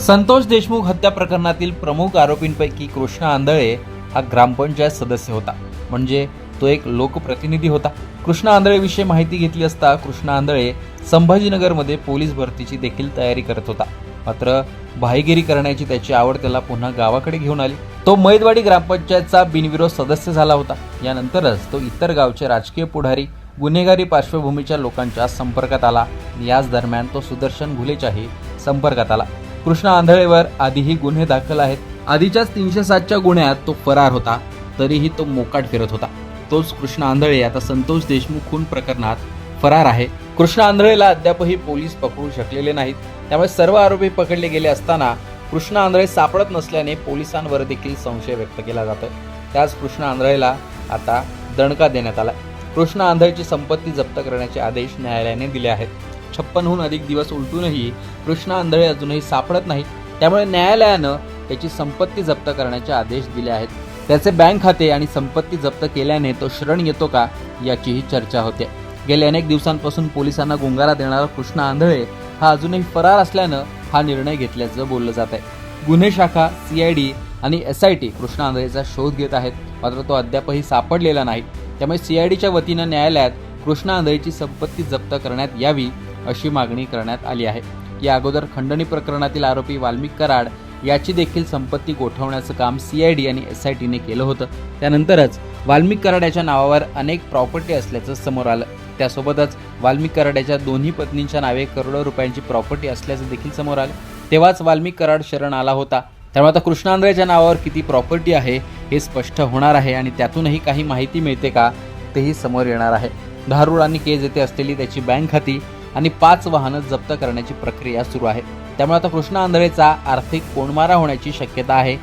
संतोष देशमुख हत्या प्रकरणातील प्रमुख आरोपींपैकी कृष्ण आंधळे हा ग्रामपंचायत सदस्य होता. म्हणजे तो एक लोकप्रतिनिधी होता. कृष्ण आंधळेविषयी माहिती घेतली असता कृष्ण आंधळे संभाजीनगरमध्ये पोलीस भरतीची देखील तयारी करत होता. मात्र भाईगिरी करण्याची त्याची आवड त्याला पुन्हा गावाकडे घेऊन आली. तो मैदवाडी ग्रामपंचायतचा बिनविरोध सदस्य झाला होता. यानंतरच तो इतर गावचे राजकीय पुढारी गुन्हेगारी पार्श्वभूमीच्या लोकांच्या संपर्कात आला. याच दरम्यान तो सुदर्शन घुलेच्याही संपर्कात आला. कृष्ण आंधळेवर आधीही गुन्हे दाखल आहेत. आधीच्याच तीनशे सातच्या गुन्ह्यात तो फरार होता तरीही तो मोकाट फिरत होता. तोच कृष्ण आंधळे आता संतोष देशमुख खून प्रकरणात फरार आहे. कृष्ण आंधळेला अद्यापही पोलीस पकडू शकलेले नाहीत. त्यामुळे सर्व आरोपी पकडले गेले असताना कृष्ण आंधळे सापडत नसल्याने पोलिसांवर देखील संशय व्यक्त केला जातोय. त्याच कृष्ण आंधळेला आता दणका देण्यात आला कृष्ण आंधळेची संपत्ती जप्त करण्याचे आदेश न्यायालयाने दिले आहेत. छप्पनहून अधिक दिवस उलटूनही कृष्णा आंधळे अजूनही सापडत नाही त्यामुळे न्यायालयानं त्याची संपत्ती जप्त करण्याचे आदेश दिले आहेत. त्याचे बँक खाते आणि संपत्ती जप्त केल्याने तो शरण येतो का याचीही चर्चा होते. गेल्या अनेक दिवसांपासून पोलिसांना गुंगारा देणारा कृष्णा आंधळे हा अजूनही फरार असल्यानं हा निर्णय घेतल्याचं बोललं जात आहे. गुन्हे शाखा सीआयडी आणि एस आय टी कृष्णा आंधळेचा शोध घेत आहेत. मात्र तो अद्यापही सापडलेला नाही. त्यामुळे सीआयडीच्या वतीनं न्यायालयात कृष्णा आंधळेची संपत्ती जप्त करण्यात यावी अशी मागणी करण्यात आली आहे. या अगोदर खंडणी प्रकरणातील आरोपी वाल्मिक कराड याची देखील संपत्ती गोठवण्याचं काम सीआयडी आणि एस आय टीने केलं होतं. त्यानंतरच वाल्मिक कराड याच्या नावावर अनेक प्रॉपर्टी असल्याचं समोर आलं. त्यासोबतच वाल्मिक कराड याच्या दोन्ही पत्नींच्या नावे करोडो रुपयांची प्रॉपर्टी असल्याचं देखील समोर आलं. तेव्हाच वाल्मिक कराड शरण आला होता. त्यामुळे आता कृष्णांद्रेच्या नावावर किती प्रॉपर्टी आहे हे स्पष्ट होणार आहे आणि त्यातूनही काही माहिती मिळते का तेही समोर येणार आहे. धारूर आणि केज येथे असलेली त्याची बँक खाती आणि पाच वाहनं जप्त करण्याची प्रक्रिया सुरू आहे. त्यामुळे आता कृष्ण आंधळेचा आर्थिक कोणमारा होण्याची शक्यता आहे.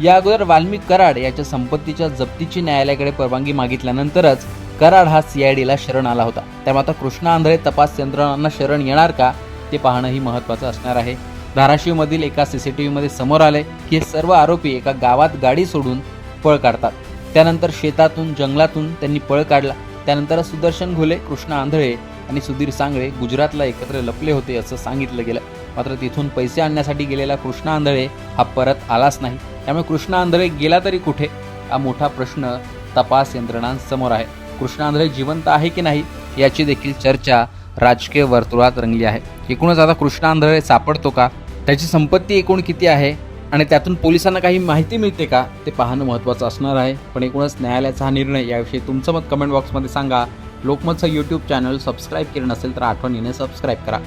या अगोदर वाल्मिक कराड याच्या संपत्तीच्या जप्तीची न्यायालयाकडे परवानगी मागितल्यानंतरच कराड हा सीआयडीला शरण आला होता. त्यामुळे आता कृष्ण आंधळे तपास यंत्रणांना शरण येणार का ते पाहणंही महत्त्वाचं असणार आहे. धाराशिवमधील एका सीसीटीव्हीमध्ये समोर आले की हे सर्व आरोपी एका गावात गाडी सोडून पळ काढतात. त्यानंतर शेतातून जंगलातून त्यांनी पळ काढला. त्यानंतर सुदर्शन घुले कृष्ण आंधळे आणि सुधीर सांगळे गुजरातला एकत्र लपले होते असं सांगितलं गेलं. मात्र तिथून पैसे आणण्यासाठी गेलेला कृष्ण आंधळे हा परत आलाच नाही. त्यामुळे कृष्ण आंधळे गेला तरी कुठे? हा मोठा प्रश्न तपास यंत्रणांसमोर आहे. कृष्ण आंधळे जिवंत आहे की नाही याची देखील चर्चा राजकीय वर्तुळात रंगली आहे. एकूणच आता कृष्ण आंधळे सापडतो का? त्याची संपत्ती एकूण किती आहे? आणि त्यातून पोलिसांना काही माहिती मिळते का? ते पाहणं महत्त्वाचं असणार आहे. पण एकूणच न्यायालयाचा हा निर्णय याविषयी तुमचं मत कमेंट बॉक्समध्ये सांगा. लोकमतचं यूट्यूब चॅनल सबस्क्राईब केलं नसेल तर आठवणीने सबस्क्राईब करा.